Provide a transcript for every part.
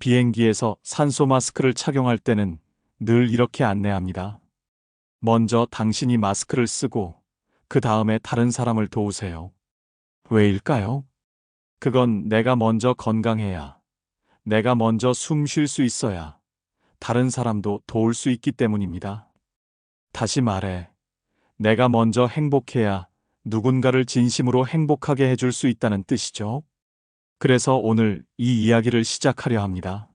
비행기에서 산소 마스크를 착용할 때는 늘 이렇게 안내합니다. 먼저 당신이 마스크를 쓰고 그 다음에 다른 사람을 도우세요. 왜일까요? 그건 내가 먼저 건강해야, 내가 먼저 숨 쉴 수 있어야 다른 사람도 도울 수 있기 때문입니다. 다시 말해, 내가 먼저 행복해야 누군가를 진심으로 행복하게 해줄 수 있다는 뜻이죠. 그래서 오늘 이 이야기를 시작하려 합니다.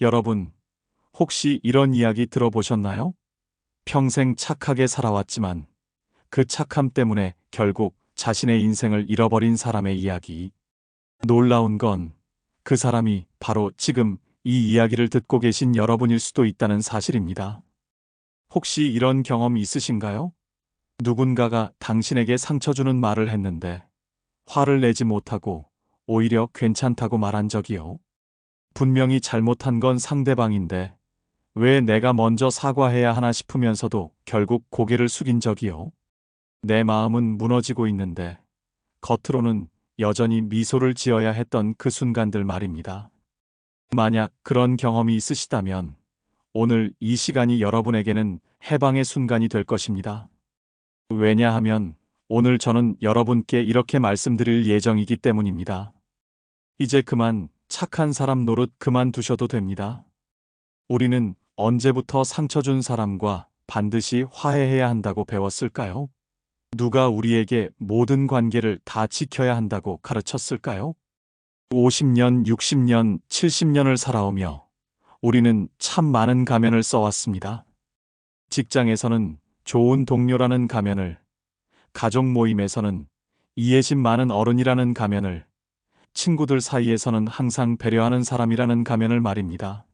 여러분, 혹시 이런 이야기 들어보셨나요? 평생 착하게 살아왔지만 그 착함 때문에 결국 자신의 인생을 잃어버린 사람의 이야기. 놀라운 건 그 사람이 바로 지금 이 이야기를 듣고 계신 여러분일 수도 있다는 사실입니다. 혹시 이런 경험 있으신가요? 누군가가 당신에게 상처 주는 말을 했는데 화를 내지 못하고 오히려 괜찮다고 말한 적이요. 분명히 잘못한 건 상대방인데 왜 내가 먼저 사과해야 하나 싶으면서도 결국 고개를 숙인 적이요. 내 마음은 무너지고 있는데 겉으로는 여전히 미소를 지어야 했던 그 순간들 말입니다. 만약 그런 경험이 있으시다면 오늘 이 시간이 여러분에게는 해방의 순간이 될 것입니다. 왜냐하면 오늘 저는 여러분께 이렇게 말씀드릴 예정이기 때문입니다. 이제 그만 착한 사람 노릇 그만두셔도 됩니다. 우리는 언제부터 상처 준 사람과 반드시 화해해야 한다고 배웠을까요? 누가 우리에게 모든 관계를 다 지켜야 한다고 가르쳤을까요? 50년, 60년, 70년을 살아오며 우리는 참 많은 가면을 써왔습니다. 직장에서는 좋은 동료라는 가면을, 가족 모임에서는 이해심 많은 어른이라는 가면을, 친구들 사이에서는 항상 배려하는 사람이라는 가면을 말입니다.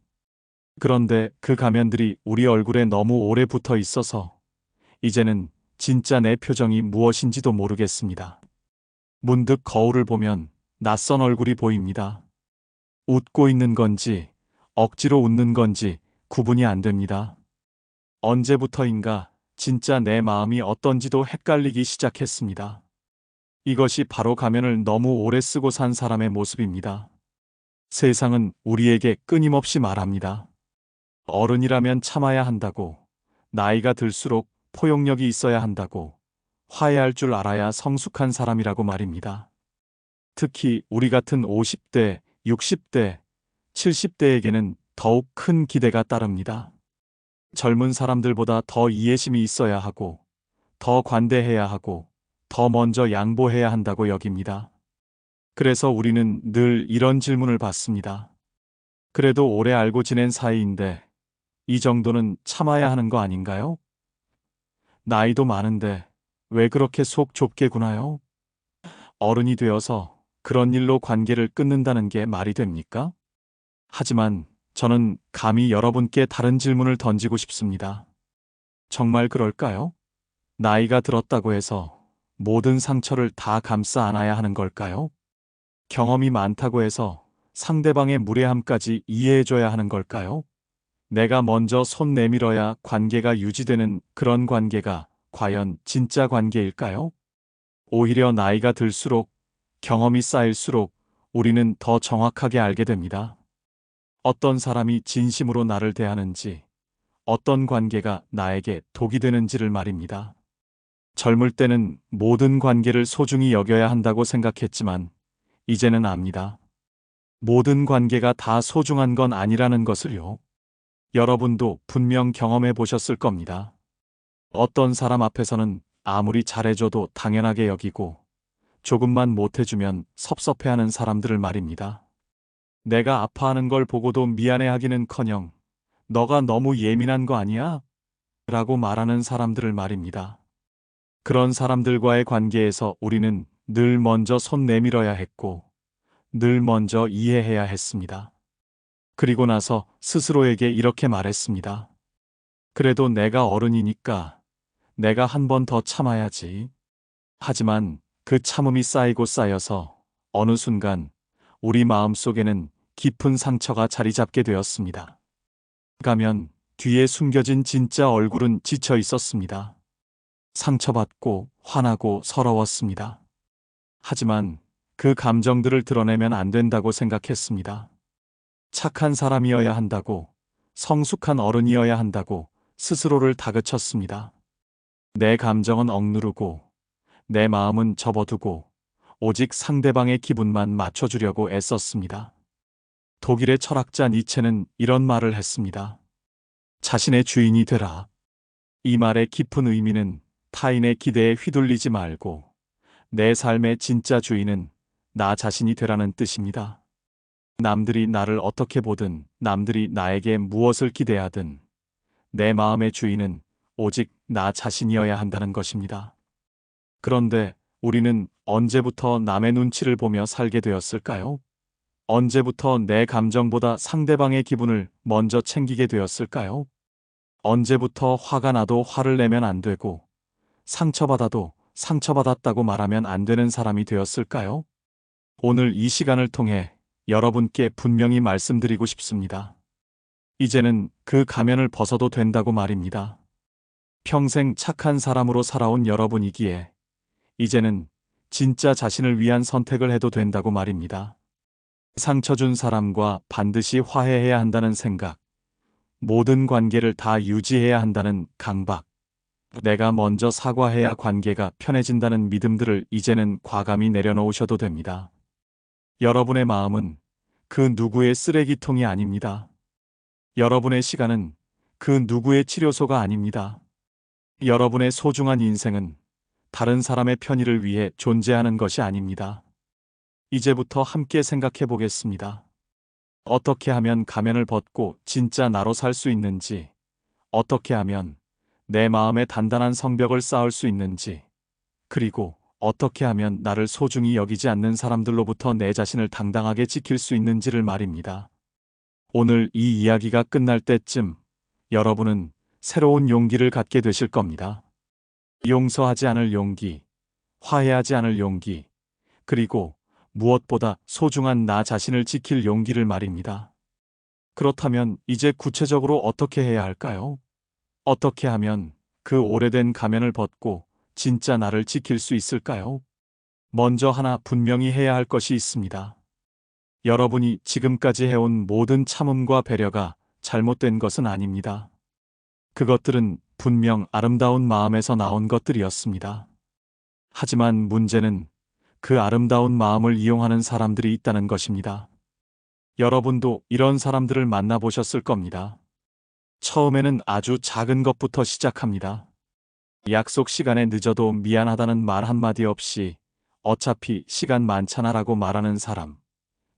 그런데 그 가면들이 우리 얼굴에 너무 오래 붙어 있어서 이제는 진짜 내 표정이 무엇인지도 모르겠습니다. 문득 거울을 보면 낯선 얼굴이 보입니다. 웃고 있는 건지 억지로 웃는 건지 구분이 안 됩니다. 언제부터인가 진짜 내 마음이 어떤지도 헷갈리기 시작했습니다. 이것이 바로 가면을 너무 오래 쓰고 산 사람의 모습입니다. 세상은 우리에게 끊임없이 말합니다. 어른이라면 참아야 한다고, 나이가 들수록 포용력이 있어야 한다고, 화해할 줄 알아야 성숙한 사람이라고 말입니다. 특히 우리 같은 50대, 60대, 70대에게는 더욱 큰 기대가 따릅니다. 젊은 사람들보다 더 이해심이 있어야 하고, 더 관대해야 하고, 더 먼저 양보해야 한다고 여깁니다. 그래서 우리는 늘 이런 질문을 받습니다. 그래도 오래 알고 지낸 사이인데 이 정도는 참아야 하는 거 아닌가요? 나이도 많은데 왜 그렇게 속 좁게 구나요? 어른이 되어서 그런 일로 관계를 끊는다는 게 말이 됩니까? 하지만 저는 감히 여러분께 다른 질문을 던지고 싶습니다. 정말 그럴까요? 나이가 들었다고 해서 모든 상처를 다 감싸 안아야 하는 걸까요? 경험이 많다고 해서 상대방의 무례함까지 이해해줘야 하는 걸까요? 내가 먼저 손 내밀어야 관계가 유지되는 그런 관계가 과연 진짜 관계일까요? 오히려 나이가 들수록 경험이 쌓일수록 우리는 더 정확하게 알게 됩니다. 어떤 사람이 진심으로 나를 대하는지, 어떤 관계가 나에게 독이 되는지를 말입니다. 젊을 때는 모든 관계를 소중히 여겨야 한다고 생각했지만 이제는 압니다. 모든 관계가 다 소중한 건 아니라는 것을요. 여러분도 분명 경험해 보셨을 겁니다. 어떤 사람 앞에서는 아무리 잘해줘도 당연하게 여기고 조금만 못해주면 섭섭해하는 사람들을 말입니다. 내가 아파하는 걸 보고도 미안해하기는 커녕 너가 너무 예민한 거 아니야? 라고 말하는 사람들을 말입니다. 그런 사람들과의 관계에서 우리는 늘 먼저 손 내밀어야 했고, 늘 먼저 이해해야 했습니다. 그리고 나서 스스로에게 이렇게 말했습니다. 그래도 내가 어른이니까 내가 한 번 더 참아야지. 하지만 그 참음이 쌓이고 쌓여서 어느 순간 우리 마음 속에는 깊은 상처가 자리 잡게 되었습니다. 가면 뒤에 숨겨진 진짜 얼굴은 지쳐 있었습니다. 상처받고 화나고 서러웠습니다. 하지만 그 감정들을 드러내면 안 된다고 생각했습니다. 착한 사람이어야 한다고, 성숙한 어른이어야 한다고 스스로를 다그쳤습니다. 내 감정은 억누르고, 내 마음은 접어두고, 오직 상대방의 기분만 맞춰주려고 애썼습니다. 독일의 철학자 니체는 이런 말을 했습니다. 자신의 주인이 되라. 이 말의 깊은 의미는 타인의 기대에 휘둘리지 말고 내 삶의 진짜 주인은 나 자신이 되라는 뜻입니다. 남들이 나를 어떻게 보든 남들이 나에게 무엇을 기대하든 내 마음의 주인은 오직 나 자신이어야 한다는 것입니다. 그런데 우리는 언제부터 남의 눈치를 보며 살게 되었을까요? 언제부터 내 감정보다 상대방의 기분을 먼저 챙기게 되었을까요? 언제부터 화가 나도 화를 내면 안 되고 상처받아도 상처받았다고 말하면 안 되는 사람이 되었을까요? 오늘 이 시간을 통해 여러분께 분명히 말씀드리고 싶습니다. 이제는 그 가면을 벗어도 된다고 말입니다. 평생 착한 사람으로 살아온 여러분이기에 이제는 진짜 자신을 위한 선택을 해도 된다고 말입니다. 상처 준 사람과 반드시 화해해야 한다는 생각, 모든 관계를 다 유지해야 한다는 강박, 내가 먼저 사과해야 관계가 편해진다는 믿음들을 이제는 과감히 내려놓으셔도 됩니다. 여러분의 마음은 그 누구의 쓰레기통이 아닙니다. 여러분의 시간은 그 누구의 치료소가 아닙니다. 여러분의 소중한 인생은 다른 사람의 편의를 위해 존재하는 것이 아닙니다. 이제부터 함께 생각해 보겠습니다. 어떻게 하면 가면을 벗고 진짜 나로 살 수 있는지, 어떻게 하면 내 마음에 단단한 성벽을 쌓을 수 있는지, 그리고 어떻게 하면 나를 소중히 여기지 않는 사람들로부터 내 자신을 당당하게 지킬 수 있는지를 말입니다. 오늘 이 이야기가 끝날 때쯤 여러분은 새로운 용기를 갖게 되실 겁니다. 용서하지 않을 용기, 화해하지 않을 용기, 그리고 무엇보다 소중한 나 자신을 지킬 용기를 말입니다. 그렇다면 이제 구체적으로 어떻게 해야 할까요? 어떻게 하면 그 오래된 가면을 벗고 진짜 나를 지킬 수 있을까요? 먼저 하나 분명히 해야 할 것이 있습니다. 여러분이 지금까지 해온 모든 참음과 배려가 잘못된 것은 아닙니다. 그것들은 분명 아름다운 마음에서 나온 것들이었습니다. 하지만 문제는 그 아름다운 마음을 이용하는 사람들이 있다는 것입니다. 여러분도 이런 사람들을 만나보셨을 겁니다. 처음에는 아주 작은 것부터 시작합니다. 약속 시간에 늦어도 미안하다는 말 한마디 없이 어차피 시간 많잖아 라고 말하는 사람.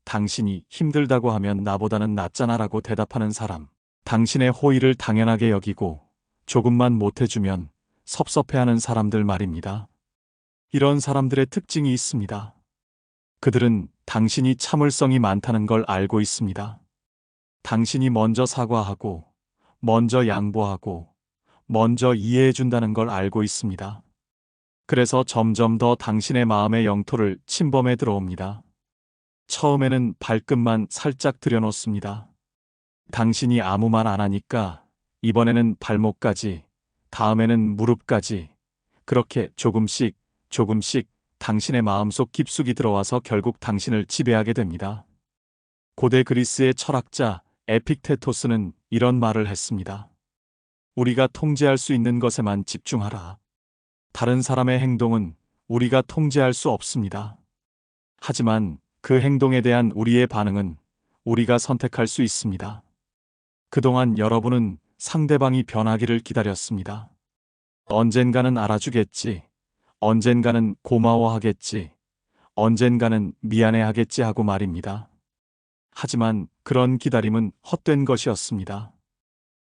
당신이 힘들다고 하면 나보다는 낫잖아 라고 대답하는 사람. 당신의 호의를 당연하게 여기고 조금만 못해주면 섭섭해하는 사람들 말입니다. 이런 사람들의 특징이 있습니다. 그들은 당신이 참을성이 많다는 걸 알고 있습니다. 당신이 먼저 사과하고 먼저 양보하고 먼저 이해해준다는 걸 알고 있습니다. 그래서 점점 더 당신의 마음의 영토를 침범해 들어옵니다. 처음에는 발끝만 살짝 들여놓습니다. 당신이 아무 말 안 하니까 이번에는 발목까지, 다음에는 무릎까지, 그렇게 조금씩, 조금씩 당신의 마음속 깊숙이 들어와서 결국 당신을 지배하게 됩니다. 고대 그리스의 철학자 에픽테토스는 이런 말을 했습니다. 우리가 통제할 수 있는 것에만 집중하라. 다른 사람의 행동은 우리가 통제할 수 없습니다. 하지만 그 행동에 대한 우리의 반응은 우리가 선택할 수 있습니다. 그동안 여러분은 상대방이 변하기를 기다렸습니다. 언젠가는 알아주겠지. 언젠가는 고마워하겠지. 언젠가는 미안해하겠지 하고 말입니다. 하지만 그런 기다림은 헛된 것이었습니다.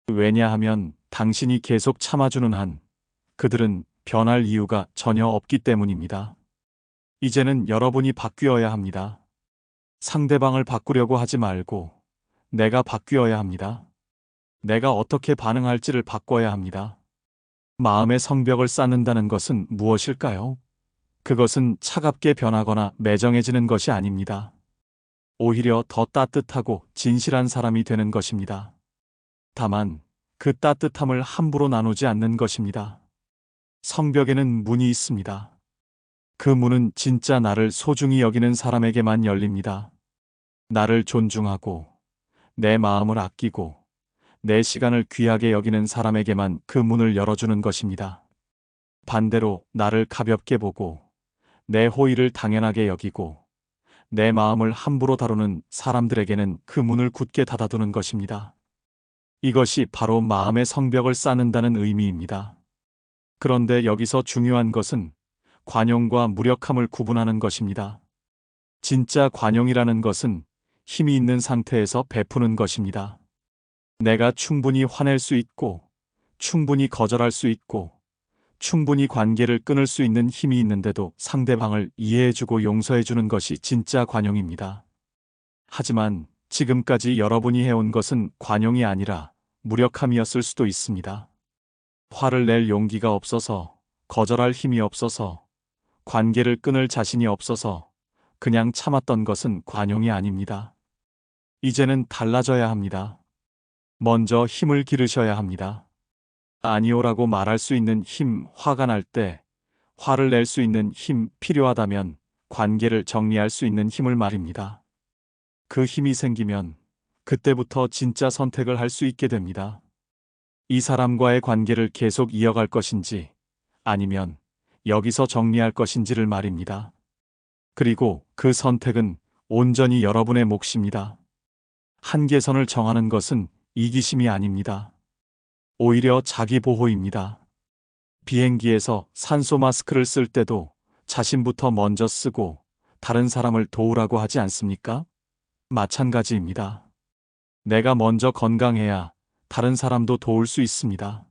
왜냐하면 당신이 계속 참아주는 한 그들은 변할 이유가 전혀 없기 때문입니다. 이제는 여러분이 바뀌어야 합니다. 상대방을 바꾸려고 하지 말고 내가 바뀌어야 합니다. 내가 어떻게 반응할지를 바꿔야 합니다. 마음의 성벽을 쌓는다는 것은 무엇일까요? 그것은 차갑게 변하거나 매정해지는 것이 아닙니다. 오히려 더 따뜻하고 진실한 사람이 되는 것입니다. 다만 그 따뜻함을 함부로 나누지 않는 것입니다. 성벽에는 문이 있습니다. 그 문은 진짜 나를 소중히 여기는 사람에게만 열립니다. 나를 존중하고, 내 마음을 아끼고 내 시간을 귀하게 여기는 사람에게만 그 문을 열어주는 것입니다. 반대로 나를 가볍게 보고 내 호의를 당연하게 여기고 내 마음을 함부로 다루는 사람들에게는 그 문을 굳게 닫아두는 것입니다. 이것이 바로 마음의 성벽을 쌓는다는 의미입니다. 그런데 여기서 중요한 것은 관용과 무력함을 구분하는 것입니다. 진짜 관용이라는 것은 힘이 있는 상태에서 베푸는 것입니다. 내가 충분히 화낼 수 있고, 충분히 거절할 수 있고, 충분히 관계를 끊을 수 있는 힘이 있는데도 상대방을 이해해주고 용서해주는 것이 진짜 관용입니다. 하지만 지금까지 여러분이 해온 것은 관용이 아니라 무력함이었을 수도 있습니다. 화를 낼 용기가 없어서, 거절할 힘이 없어서, 관계를 끊을 자신이 없어서 그냥 참았던 것은 관용이 아닙니다. 이제는 달라져야 합니다. 먼저 힘을 기르셔야 합니다. 아니오라고 말할 수 있는 힘, 화가 날 때, 화를 낼 수 있는 힘 필요하다면 관계를 정리할 수 있는 힘을 말입니다. 그 힘이 생기면 그때부터 진짜 선택을 할 수 있게 됩니다. 이 사람과의 관계를 계속 이어갈 것인지 아니면 여기서 정리할 것인지를 말입니다. 그리고 그 선택은 온전히 여러분의 몫입니다. 한계선을 정하는 것은 이기심이 아닙니다. 오히려 자기 보호입니다. 비행기에서 산소 마스크를 쓸 때도 자신부터 먼저 쓰고 다른 사람을 도우라고 하지 않습니까? 마찬가지입니다. 내가 먼저 건강해야 다른 사람도 도울 수 있습니다.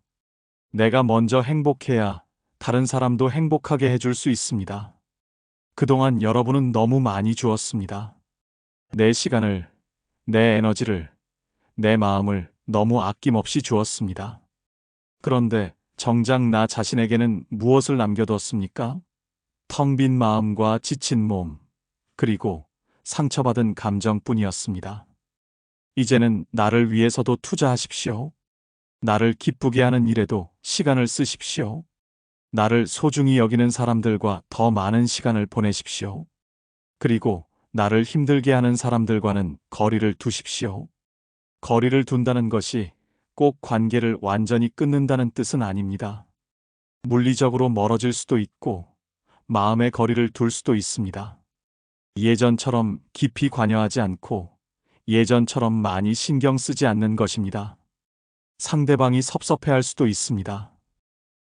내가 먼저 행복해야 다른 사람도 행복하게 해줄 수 있습니다. 그동안 여러분은 너무 많이 주었습니다. 내 시간을, 내 에너지를, 내 마음을 너무 아낌없이 주었습니다. 그런데 정작 나 자신에게는 무엇을 남겨뒀습니까? 텅 빈 마음과 지친 몸, 그리고 상처받은 감정뿐이었습니다. 이제는 나를 위해서도 투자하십시오. 나를 기쁘게 하는 일에도 시간을 쓰십시오. 나를 소중히 여기는 사람들과 더 많은 시간을 보내십시오. 그리고 나를 힘들게 하는 사람들과는 거리를 두십시오. 거리를 둔다는 것이 꼭 관계를 완전히 끊는다는 뜻은 아닙니다. 물리적으로 멀어질 수도 있고 마음의 거리를 둘 수도 있습니다. 예전처럼 깊이 관여하지 않고 예전처럼 많이 신경 쓰지 않는 것입니다. 상대방이 섭섭해할 수도 있습니다.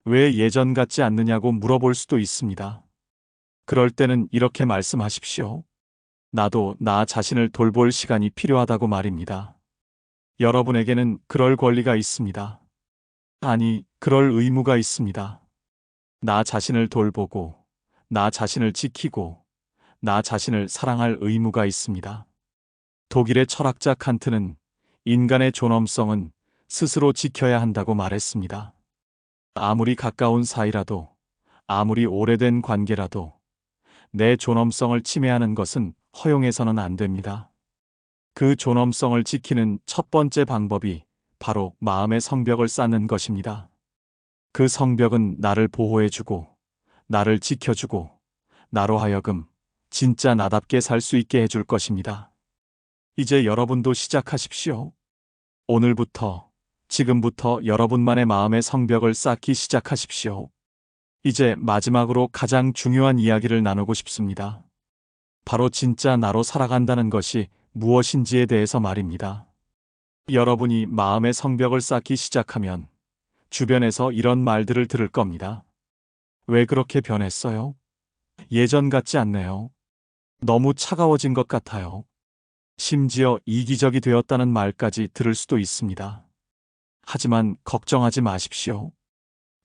왜 예전 같지 않느냐고 물어볼 수도 있습니다. 그럴 때는 이렇게 말씀하십시오. 나도 나 자신을 돌볼 시간이 필요하다고 말입니다. 여러분에게는 그럴 권리가 있습니다. 아니, 그럴 의무가 있습니다. 나 자신을 돌보고, 나 자신을 지키고, 나 자신을 사랑할 의무가 있습니다. 독일의 철학자 칸트는 인간의 존엄성은 스스로 지켜야 한다고 말했습니다. 아무리 가까운 사이라도, 아무리 오래된 관계라도 내 존엄성을 침해하는 것은 허용해서는 안 됩니다. 그 존엄성을 지키는 첫 번째 방법이 바로 마음의 성벽을 쌓는 것입니다. 그 성벽은 나를 보호해주고, 나를 지켜주고, 나로 하여금 진짜 나답게 살 수 있게 해줄 것입니다. 이제 여러분도 시작하십시오. 오늘부터 지금부터 여러분만의 마음의 성벽을 쌓기 시작하십시오. 이제 마지막으로 가장 중요한 이야기를 나누고 싶습니다. 바로 진짜 나로 살아간다는 것이 무엇인지에 대해서 말입니다. 여러분이 마음의 성벽을 쌓기 시작하면 주변에서 이런 말들을 들을 겁니다. 왜 그렇게 변했어요? 예전 같지 않네요. 너무 차가워진 것 같아요. 심지어 이기적이 되었다는 말까지 들을 수도 있습니다. 하지만 걱정하지 마십시오.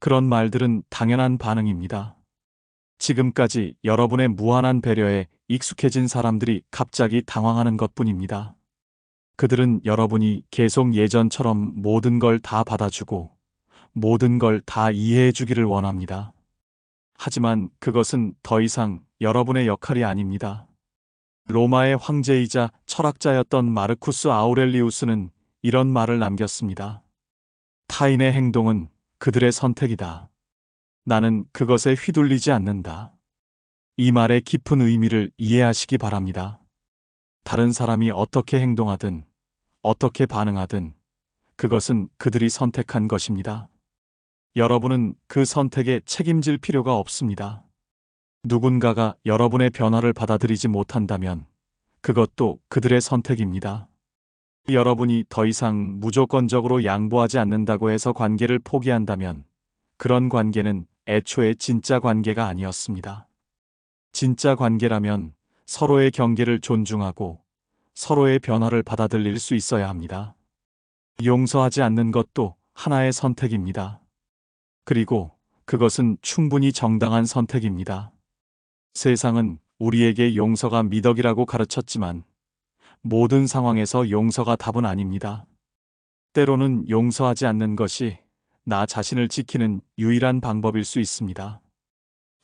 그런 말들은 당연한 반응입니다. 지금까지 여러분의 무한한 배려에 익숙해진 사람들이 갑자기 당황하는 것 뿐입니다. 그들은 여러분이 계속 예전처럼 모든 걸 다 받아주고 모든 걸 다 이해해 주기를 원합니다. 하지만 그것은 더 이상 여러분의 역할이 아닙니다. 로마의 황제이자 철학자였던 마르쿠스 아우렐리우스는 이런 말을 남겼습니다. 타인의 행동은 그들의 선택이다. 나는 그것에 휘둘리지 않는다. 이 말의 깊은 의미를 이해하시기 바랍니다. 다른 사람이 어떻게 행동하든, 어떻게 반응하든 그것은 그들이 선택한 것입니다. 여러분은 그 선택에 책임질 필요가 없습니다. 누군가가 여러분의 변화를 받아들이지 못한다면 그것도 그들의 선택입니다. 여러분이 더 이상 무조건적으로 양보하지 않는다고 해서 관계를 포기한다면 그런 관계는 애초에 진짜 관계가 아니었습니다. 진짜 관계라면 서로의 경계를 존중하고 서로의 변화를 받아들일 수 있어야 합니다. 용서하지 않는 것도 하나의 선택입니다. 그리고 그것은 충분히 정당한 선택입니다. 세상은 우리에게 용서가 미덕이라고 가르쳤지만 모든 상황에서 용서가 답은 아닙니다. 때로는 용서하지 않는 것이 나 자신을 지키는 유일한 방법일 수 있습니다.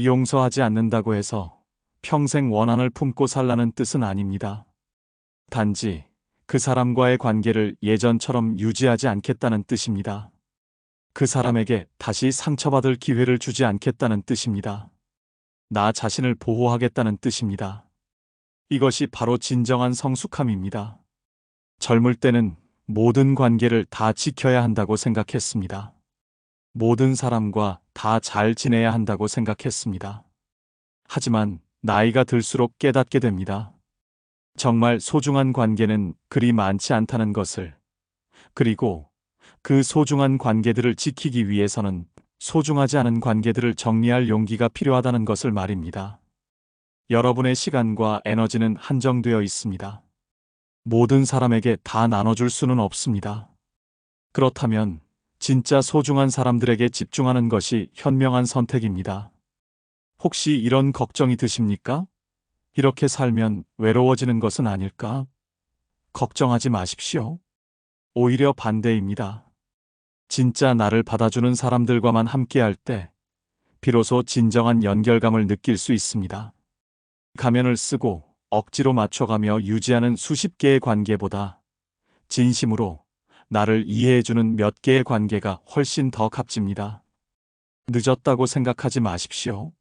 용서하지 않는다고 해서 평생 원한을 품고 살라는 뜻은 아닙니다. 단지 그 사람과의 관계를 예전처럼 유지하지 않겠다는 뜻입니다. 그 사람에게 다시 상처받을 기회를 주지 않겠다는 뜻입니다. 나 자신을 보호하겠다는 뜻입니다. 이것이 바로 진정한 성숙함입니다. 젊을 때는 모든 관계를 다 지켜야 한다고 생각했습니다. 모든 사람과 다 잘 지내야 한다고 생각했습니다. 하지만 나이가 들수록 깨닫게 됩니다. 정말 소중한 관계는 그리 많지 않다는 것을, 그리고 그 소중한 관계들을 지키기 위해서는 소중하지 않은 관계들을 정리할 용기가 필요하다는 것을 말입니다. 여러분의 시간과 에너지는 한정되어 있습니다. 모든 사람에게 다 나눠줄 수는 없습니다. 그렇다면 진짜 소중한 사람들에게 집중하는 것이 현명한 선택입니다. 혹시 이런 걱정이 드십니까? 이렇게 살면 외로워지는 것은 아닐까? 걱정하지 마십시오. 오히려 반대입니다. 진짜 나를 받아주는 사람들과만 함께할 때 비로소 진정한 연결감을 느낄 수 있습니다. 가면을 쓰고 억지로 맞춰가며 유지하는 수십 개의 관계보다 진심으로 나를 이해해주는 몇 개의 관계가 훨씬 더 값집니다. 늦었다고 생각하지 마십시오.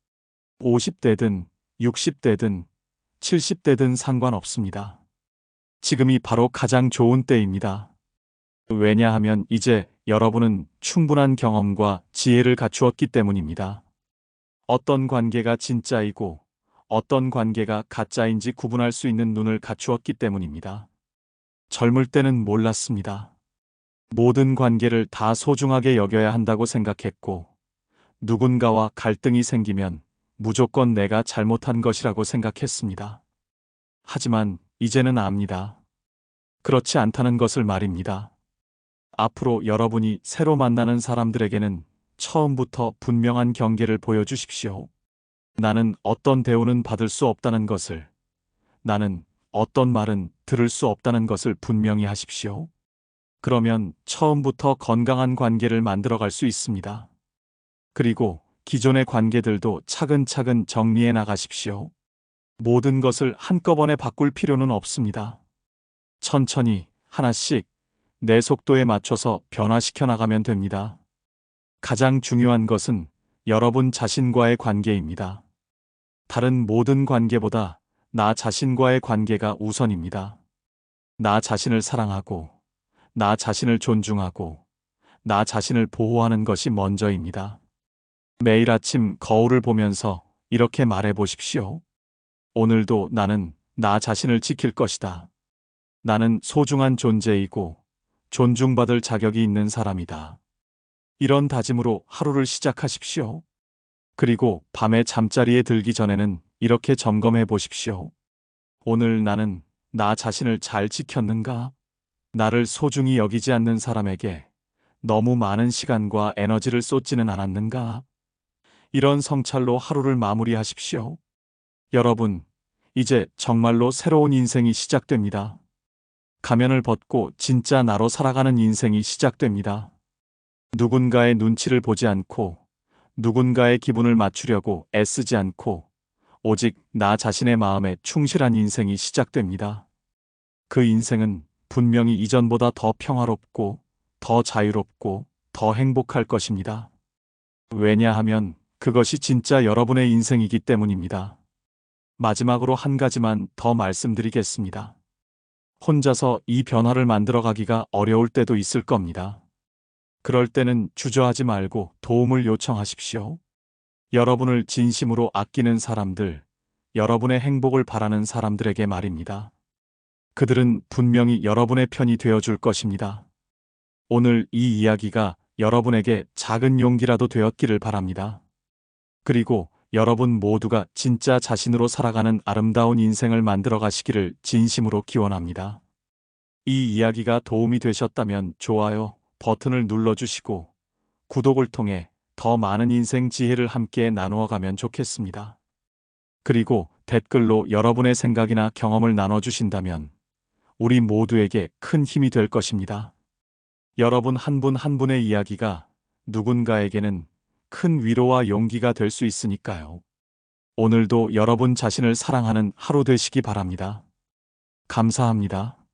50대든 60대든 70대든 상관없습니다. 지금이 바로 가장 좋은 때입니다. 왜냐하면 이제 여러분은 충분한 경험과 지혜를 갖추었기 때문입니다. 어떤 관계가 진짜이고 어떤 관계가 가짜인지 구분할 수 있는 눈을 갖추었기 때문입니다. 젊을 때는 몰랐습니다. 모든 관계를 다 소중하게 여겨야 한다고 생각했고, 누군가와 갈등이 생기면 무조건 내가 잘못한 것이라고 생각했습니다. 하지만 이제는 압니다. 그렇지 않다는 것을 말입니다. 앞으로 여러분이 새로 만나는 사람들에게는 처음부터 분명한 경계를 보여주십시오. 나는 어떤 대우는 받을 수 없다는 것을, 나는 어떤 말은 들을 수 없다는 것을 분명히 하십시오. 그러면 처음부터 건강한 관계를 만들어갈 수 있습니다. 그리고 기존의 관계들도 차근차근 정리해 나가십시오. 모든 것을 한꺼번에 바꿀 필요는 없습니다. 천천히 하나씩 내 속도에 맞춰서 변화시켜 나가면 됩니다. 가장 중요한 것은 여러분 자신과의 관계입니다. 다른 모든 관계보다 나 자신과의 관계가 우선입니다. 나 자신을 사랑하고, 나 자신을 존중하고, 나 자신을 보호하는 것이 먼저입니다. 매일 아침 거울을 보면서 이렇게 말해 보십시오. 오늘도 나는 나 자신을 지킬 것이다. 나는 소중한 존재이고 존중받을 자격이 있는 사람이다. 이런 다짐으로 하루를 시작하십시오. 그리고 밤에 잠자리에 들기 전에는 이렇게 점검해 보십시오. 오늘 나는 나 자신을 잘 지켰는가? 나를 소중히 여기지 않는 사람에게 너무 많은 시간과 에너지를 쏟지는 않았는가? 이런 성찰로 하루를 마무리하십시오. 여러분, 이제 정말로 새로운 인생이 시작됩니다. 가면을 벗고 진짜 나로 살아가는 인생이 시작됩니다. 누군가의 눈치를 보지 않고, 누군가의 기분을 맞추려고 애쓰지 않고, 오직 나 자신의 마음에 충실한 인생이 시작됩니다. 그 인생은 분명히 이전보다 더 평화롭고, 더 자유롭고, 더 행복할 것입니다. 왜냐하면 그것이 진짜 여러분의 인생이기 때문입니다. 마지막으로 한 가지만 더 말씀드리겠습니다. 혼자서 이 변화를 만들어 가기가 어려울 때도 있을 겁니다. 그럴 때는 주저하지 말고 도움을 요청하십시오. 여러분을 진심으로 아끼는 사람들, 여러분의 행복을 바라는 사람들에게 말입니다. 그들은 분명히 여러분의 편이 되어 줄 것입니다. 오늘 이 이야기가 여러분에게 작은 용기라도 되었기를 바랍니다. 그리고 여러분 모두가 진짜 자신으로 살아가는 아름다운 인생을 만들어 가시기를 진심으로 기원합니다. 이 이야기가 도움이 되셨다면 좋아요 버튼을 눌러주시고 구독을 통해 더 많은 인생 지혜를 함께 나누어 가면 좋겠습니다. 그리고 댓글로 여러분의 생각이나 경험을 나눠주신다면 우리 모두에게 큰 힘이 될 것입니다. 여러분 한분한 분의 이야기가 누군가에게는 큰 위로와 용기가 될 수 있으니까요. 오늘도 여러분 자신을 사랑하는 하루 되시기 바랍니다. 감사합니다.